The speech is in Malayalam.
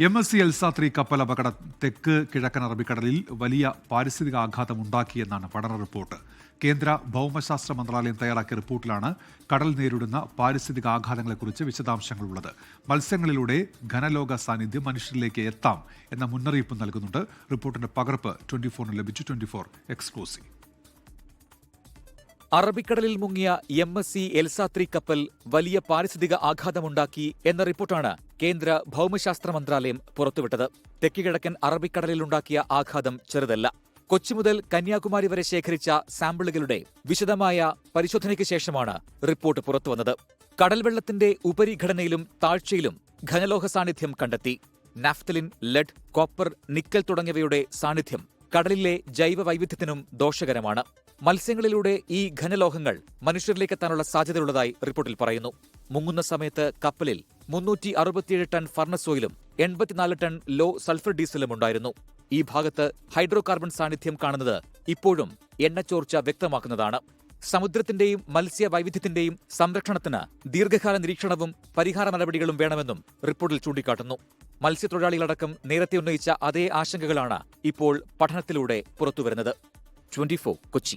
എം എസ് സി എൽസാത്രി കപ്പൽ അപകട തെക്ക് കിഴക്കൻ അറബിക്കടലിൽ വലിയ പാരിസ്ഥിതിക ആഘാതം ഉണ്ടാക്കിയെന്നാണ് പഠന റിപ്പോർട്ട്. കേന്ദ്ര ഭൗമശാസ്ത്ര മന്ത്രാലയം തയ്യാറാക്കിയ റിപ്പോർട്ടിലാണ് കടൽ നേരിടുന്ന പാരിസ്ഥിതിക ആഘാതങ്ങളെക്കുറിച്ച് വിശദാംശങ്ങളുള്ളത്. മത്സ്യങ്ങളിലൂടെ ഘനലോക സാന്നിധ്യം മനുഷ്യരിലേക്ക് എത്താം എന്ന മുന്നറിയിപ്പ് നൽകുന്നുണ്ട്. റിപ്പോർട്ടിന്റെ പകർപ്പ് ട്വന്റി ഫോറിന് ലഭിച്ചു. Twenty four exclusive. അറബിക്കടലിൽ മുങ്ങിയ എം എസ് സി എൽസാത്രി കപ്പൽ വലിയ പാരിസ്ഥിതിക ആഘാതമുണ്ടാക്കി എന്ന റിപ്പോർട്ടാണ് കേന്ദ്ര ഭൗമശാസ്ത്ര മന്ത്രാലയം പുറത്തുവിട്ടത്. തെക്കുകിഴക്കൻ അറബിക്കടലിലുണ്ടാക്കിയ ആഘാതം ചെറുതല്ല. കൊച്ചി മുതൽ കന്യാകുമാരി വരെ ശേഖരിച്ച സാമ്പിളുകളുടെ വിശദമായ പരിശോധനയ്ക്ക് ശേഷമാണ് റിപ്പോർട്ട് പുറത്തുവന്നത്. കടൽവെള്ളത്തിന്റെ ഉപരിഘടനയിലും താഴ്ചയിലും ഘനലോഹ സാന്നിധ്യം കണ്ടെത്തി. നാഫ്തലിൻ ലെഡ് കോപ്പർ നിക്കൽ തുടങ്ങിയവയുടെ സാന്നിധ്യം കടലിലെ ജൈവ വൈവിധ്യത്തിനും ദോഷകരമാണ്. മത്സ്യങ്ങളിലൂടെ ഈ ഘനലോഹങ്ങൾ മനുഷ്യരിലേക്ക് എത്താനുള്ള സാധ്യതയുള്ളതായി റിപ്പോർട്ടിൽ പറയുന്നു. മുങ്ങുന്ന സമയത്ത് കപ്പലിൽ മുന്നൂറ്റി അറുപത്തിയേഴ് ടൺ ഫർണസ് ഓയിലും എൺപത്തിനാല് ടൺ ലോ സൾഫർ ഡീസലും ഉണ്ടായിരുന്നു. ഈ ഭാഗത്ത് ഹൈഡ്രോ കാർബൺ സാന്നിധ്യം കാണുന്നത് ഇപ്പോഴും എണ്ണച്ചോർച്ച വ്യക്തമാക്കുന്നതാണ്. സമുദ്രത്തിന്റെയും മത്സ്യ വൈവിധ്യത്തിന്റെയും സംരക്ഷണത്തിന് ദീർഘകാല നിരീക്ഷണവും പരിഹാര നടപടികളും വേണമെന്നും റിപ്പോർട്ടിൽ ചൂണ്ടിക്കാട്ടുന്നു. മത്സ്യത്തൊഴിലാളികളടക്കം നേരത്തെ ഉന്നയിച്ച അതേ ആശങ്കകളാണ് ഇപ്പോൾ പഠനത്തിലൂടെ പുറത്തുവരുന്നത്. ട്വന്റി കൊച്ചി